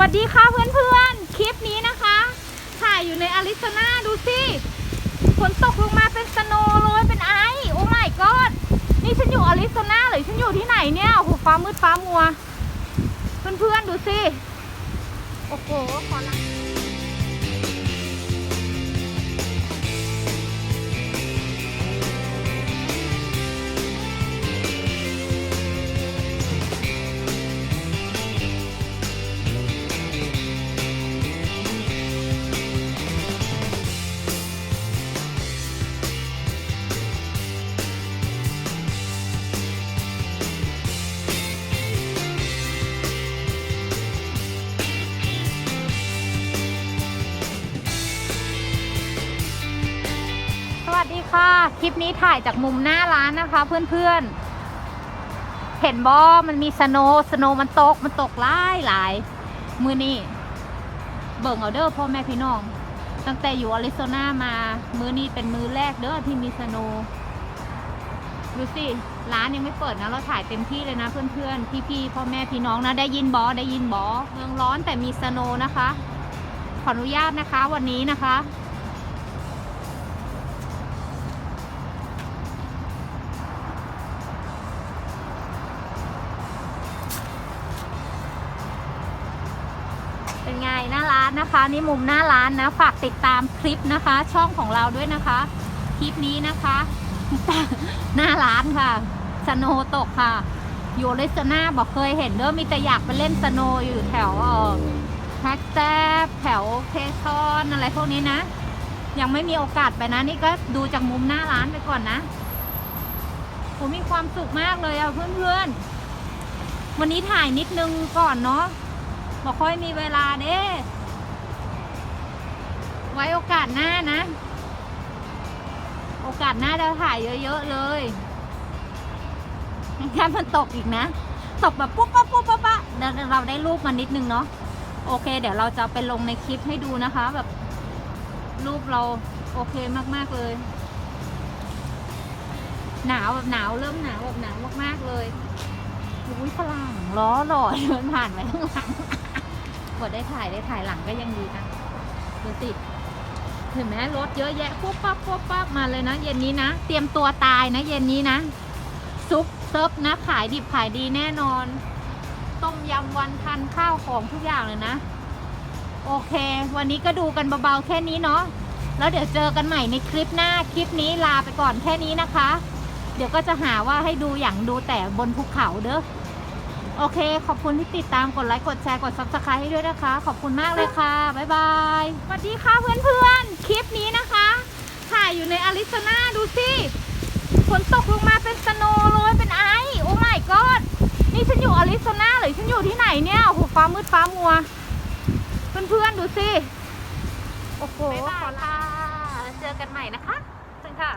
สวัสดีค่ะเพื่อนๆ คลิปนี้นะคะ ถ่ายอยู่ในอาริโซนาดูสิฝนตกลงมาเป็นสโนว์เลยเป็นไอซ์โอ้ไม่ก็นี่ฉันอยู่อาริโซนาหรือฉันอยู่ที่ไหนเนี่ยโอ้โหฟ้ามืดฟ้ามัว เพื่อนๆ ดูสิ โอ้โหขอละ วัสดีค่ะ คลิปนี้ถ่ายจากมุมหน้าร้านนะคะ เพื่อนๆ เห็นบอมันมีสโนว์สโนว์มันตกมันตกหลายหลายมือนี่เบิ่งเอาเด้อพ่อแม่พี่น้อง ตั้งแต่อยู่อาริโซนามา มือนี้เป็นมือแรกเด้อที่มีสโนว์ดูสิ ร้านยังไม่เปิดนะ เราถ่ายเต็มที่เลยนะเพื่อนๆ พี่ๆ พ่อแม่พี่น้องนะ ได้ยินบอได้ยินบอเมืองร้อนแต่มีสโนว์นะคะ ขออนุญาตนะคะวันนี้นะคะ เป็นไงหน้าร้านนะคะนี่มุมหน้าร้านนะฝากติดตามคลิปนะคะ ช่องของเราด้วยนะคะ คลิปนี้นะคะ หน้าร้านค่ะสโนว์ตกค่ะอยู่เลสนาบอกเคยเห็นเด้อมีแต่อยากไปเล่นสโนว์อยู่แถวเออแฮกแซบแถวเพทอนอะไรพวกนี้นะ ยังไม่มีโอกาสไปนะนี่ก็ดูจากมุมหน้าร้านไปก่อนนะผมมีความสุขมากเลยอะเพื่อนๆวันนี้ถ่ายนิดนึงก่อนเนาะ บอค่อยมีเวลาเด้ ไว้โอกาสหน้านะ โอกาสหน้าเราถ่ายเยอะๆเลยแค่มันตกอีกนะ ตกแบบปุ๊บปั๊บปุ๊บปั๊บปั๊บเดี๋ยวเราได้รูปมานิดนึงเนาะ โอเค เดี๋ยวเราจะไปลงในคลิปให้ดูนะคะ แบบ รูปเราโอเคมากๆเลย หนาวแบบหนาวเริ่มหนาวแบบหนาวมากๆเลยอุ้ยฝรั่งล้อหล่อเดินผ่านไปข้างหลัง กดได้ถ่ายได้ถ่ายหลังก็ยังดีนะดูสิเห็นไหมรถเยอะแยะปุ๊บปั๊บปุ๊บปั๊บมาเลยนะ เย็นนี้นะ เตรียมตัวตายนะ เย็นนี้นะ ซุปเซิฟนะ ขายดิบขายดีแน่นอน ต้มยำวันทันข้าวของทุกอย่างเลยนะ โอเค วันนี้ก็ดูกันเบาๆแค่นี้เนาะแล้วเดี๋ยวเจอกันใหม่ในคลิปหน้า คลิปนี้ลาไปก่อนแค่นี้นะคะ เดี๋ยวก็จะหาว่าให้ดูอย่างดูแต่บนภูเขาเด้อ โอเค ขอบคุณที่ติดตามกดไลค์กดแชร์กด subscribe ให้ด้วยนะคะ ขอบคุณมากเลยค่ะ บ๊ายบายสวัสดีค่ะเพื่อนๆ คลิปนี้นะคะถ่ายอยู่ในอาริโซนาดูสิฝนตกลงมาเป็นสโนว์เลยเป็นไอซ์โอ้ my god นี่ฉันอยู่อาริโซนาหรือฉันอยู่ที่ไหนเนี่ยโอ้โหฟ้ามืดฟ้ามัว เพื่อนๆดูสิโอ้โหขอลาเจอกันใหม่นะคะเชิญค่ะ